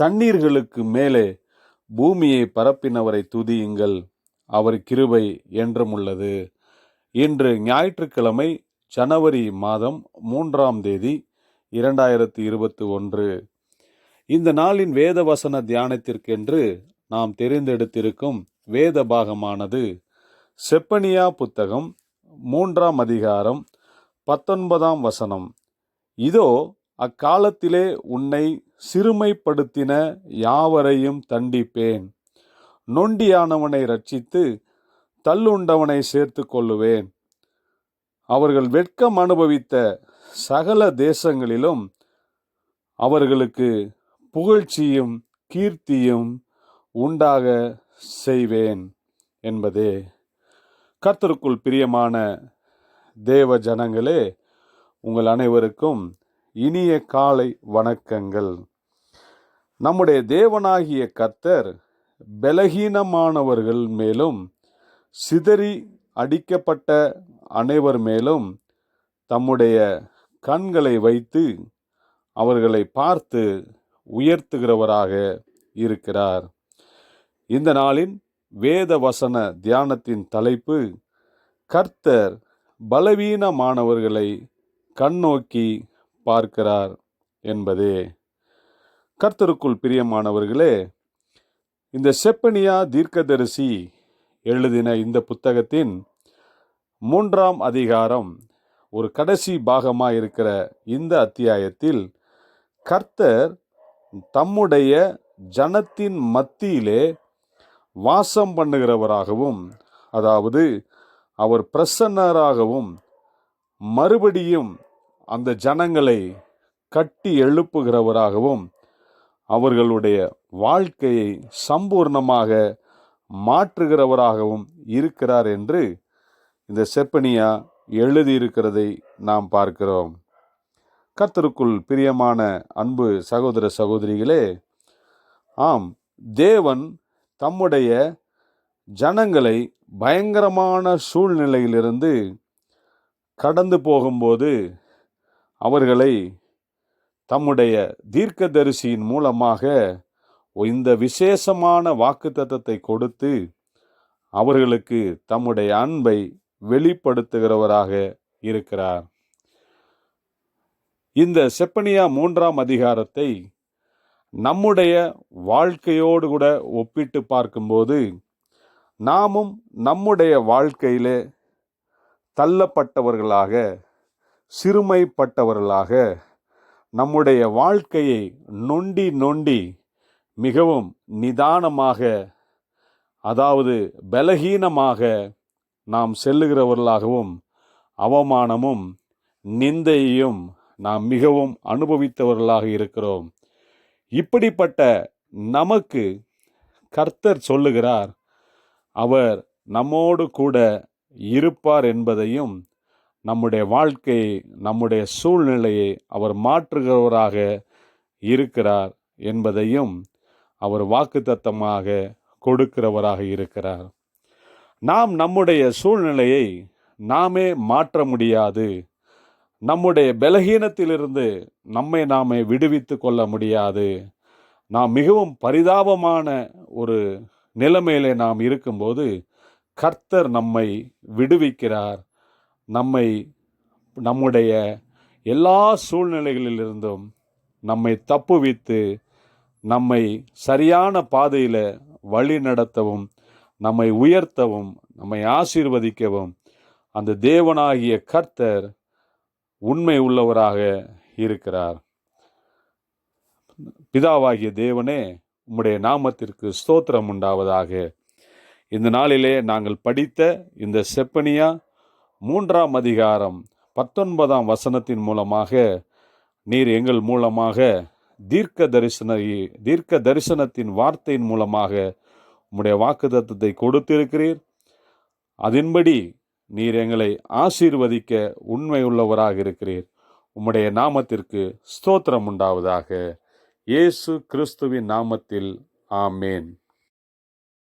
தண்ணீர்களுக்கு மேலே பூமியை பரப்பினவரை துதியுங்கள். அவர் கிருபை என்றும் உள்ளது. இன்று ஞாயிற்றுக்கிழமை ஜனவரி மாதம் மூன்றாம் தேதி இரண்டாயிரத்தி இருபத்தி ஒன்று. இந்த நாளின் வேத வசன தியானத்திற்கென்று நாம் தெரிந்தெடுத்திருக்கும் வேத பாகமானது செப்பனியா புத்தகம் மூன்றாம் அதிகாரம் பத்தொன்பதாம் வசனம். இதோ அக்காலத்திலே உன்னை சிறுமைப்படுத்தின யாவரையும் தண்டிப்பேன். நொண்டியானவனை ரட்சித்து தள்ளுண்டவனை சேர்த்து கொள்ளுவேன். அவர்கள் வெட்கம் அனுபவித்த சகல தேசங்களிலும் அவர்களுக்கு புகழ்ச்சியும் கீர்த்தியும் உண்டாக செய்வேன் என்பதே. கர்த்தருக்குள் பிரியமான தேவ ஜனங்களே உங்கள் அனைவருக்கும் இனிய காலை வணக்கங்கள். நம்முடைய தேவனாகிய கர்த்தர் பலகீனமானவர்கள் மேலும் சிதறி அடிக்கப்பட்ட அனைவர் மேலும் தம்முடைய கண்களை வைத்து அவர்களை பார்த்து உயர்த்துகிறவராக இருக்கிறார். இந்த நாளின் வேத வசன தியானத்தின் தலைப்பு கர்த்தர் பலவீனமானவர்களை கண்ணோக்கி பார்க்கிறார் என்பதே. கர்த்தருக்குள் பிரியமானவர்களே இந்த செப்பனியா தீர்க்கதரிசி எழுதின இந்த புத்தகத்தின் மூன்றாம் அதிகாரம் ஒரு கடைசி பாகமாக இருக்கிற இந்த அத்தியாயத்தில் கர்த்தர் தம்முடைய ஜனத்தின் மத்தியிலே வாசம் பண்ணுகிறவராகவும் அதாவது அவர் பிரசன்னராகவும் மறுபடியும் அந்த ஜனங்களை கட்டி எழுப்புகிறவராகவும் அவர்களுடைய வாழ்க்கையை சம்பூர்ணமாக மாற்றுகிறவராகவும் இருக்கிறார் என்று இந்த செப்பனியா எழுதியிருக்கிறதை நாம் பார்க்கிறோம். கர்த்தருக்குள் பிரியமான அன்பு சகோதர சகோதரிகளே ஆம் தேவன் தம்முடைய ஜனங்களை பயங்கரமான சூழ்நிலையிலிருந்து கடந்து போகும்போது அவர்களை தம்முடைய தீர்க்கதரிசியின் மூலமாக இந்த விசேஷமான வாக்குத்தத்தத்தை கொடுத்து அவர்களுக்கு தம்முடைய அன்பை வெளிப்படுத்துகிறவராக இருக்கிறார். இந்த செப்பனியா மூன்றாம் அதிகாரத்தை நம்முடைய வாழ்க்கையோடு கூட ஒப்பிட்டு பார்க்கும்போது நாமும் நம்முடைய வாழ்க்கையிலே தள்ளப்பட்டவர்களாக சிறுமைப்பட்டவர்களாக நம்முடைய வாழ்க்கையை நொண்டி நொண்டி மிகவும் நிதானமாக அதாவது பலகீனமாக நாம் செல்லுகிறவர்களாகவும் அவமானமும் நிந்தையையும் நாம் மிகவும் அனுபவித்தவர்களாக இருக்கிறோம். இப்படிப்பட்ட நமக்கு கர்த்தர் சொல்லுகிறார் அவர் நம்மோடு கூட இருப்பார் என்பதையும் நம்முடைய வாழ்க்கையை நம்முடைய சூழ்நிலையை அவர் மாற்றுகிறவராக இருக்கிறார் என்பதையும் அவர் வாக்குத்தத்தமாக கொடுக்கிறவராக இருக்கிறார். நாம் நம்முடைய சூழ்நிலையை நாமே மாற்ற முடியாது. நம்முடைய பலகீனத்திலிருந்து நம்மை நாமே விடுவித்து கொள்ள முடியாது. நாம் மிகவும் பரிதாபமான ஒரு நிலைமையிலே நாம் இருக்கும்போது கர்த்தர் நம்மை விடுவிக்கிறார். நம்மை நம்முடைய எல்லா சூழ்நிலைகளிலிருந்தும் நம்மை தப்புவித்து நம்மை சரியான பாதையில் வழி நடத்தவும் நம்மை உயர்த்தவும் நம்மை ஆசீர்வதிக்கவும் அந்த தேவனாகிய கர்த்தர் உண்மை உள்ளவராக இருக்கிறார். பிதாவாகிய தேவனே உம்முடைய நாமத்திற்கு ஸ்தோத்திரம் உண்டாவதாக. இந்த நாளிலே நாங்கள் படித்த இந்த செப்பனியா மூன்றாம் அதிகாரம் பத்தொன்பதாம் வசனத்தின் மூலமாக நீர் எங்கள் மூலமாக தீர்க்க தரிசன தீர்க்க தரிசனத்தின் வார்த்தையின் மூலமாக உம்முடைய வாக்குத்தத்தத்தை கொடுத்திருக்கிறீர். அதன்படி நீர் எங்களை ஆசீர்வதிக்க உண்மை உள்ளவராக இருக்கிறீர். உம்முடைய நாமத்திற்கு ஸ்தோத்திரம் உண்டாவதாக. இயேசு கிறிஸ்துவின் நாமத்தில் ஆமேன்.